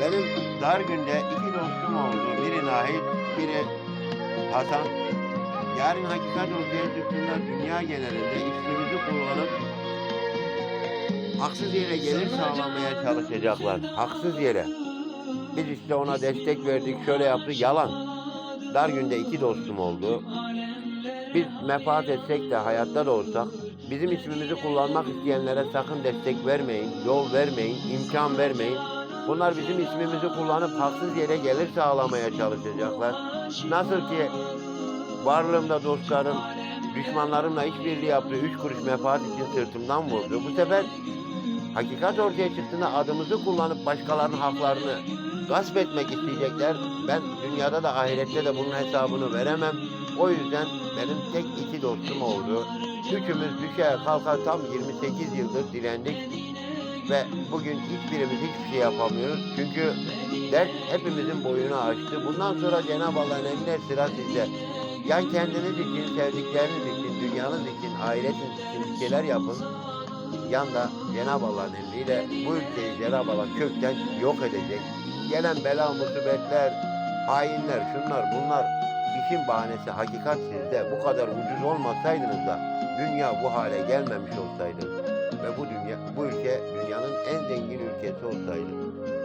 Benim dar günde iki dostum oldu. Biri Nahit, biri Hasan. Yarın hakikat ortaya çıktığında dünya genelinde ismimizi kullanıp haksız yere gelir sağlamaya çalışacaklar. Haksız yere. Biz işte ona destek verdik, şöyle yaptık. Yalan. Dar günde iki dostum oldu. Biz menfaat etsek de hayatta da olsak bizim ismimizi kullanmak isteyenlere sakın destek vermeyin, yol vermeyin, imkan vermeyin. Bunlar bizim ismimizi kullanıp haksız yere gelir sağlamaya çalışacaklar. Nasıl ki varlığımda dostlarım, düşmanlarımla işbirliği yaptığı üç kuruş menfaat için sırtımdan vurdu. Bu sefer hakikat ortaya çıktığında adımızı kullanıp başkalarının haklarını gasp etmek isteyecekler. Ben dünyada da ahirette de bunun hesabını veremem. O yüzden benim tek iki dostum oldu. Üçümüz düşe kalka tam 28 yıldır direndik. Ve bugün hiçbirimiz hiçbir şey yapamıyoruz. Çünkü dert hepimizin boyunu aştı. Bundan sonra Cenab-ı Allah'ın emrine sıra sizde. Ya kendiniz için, sevdikleriniz için, dünyanız için, ahiretiniz için bir şeyler yapın. Yan da Cenab-ı Allah'ın emriyle bu ülkeyi Cenab-ı Allah kökten yok edecek. Gelen bela musibetler, hainler, şunlar bunlar işin bahanesi hakikat sizde. Bu kadar ucuz olmasaydınız da dünya bu hale gelmemiş olsaydı ve bu dünya bu ülke dünyanın en zengin ülkesi olsaydı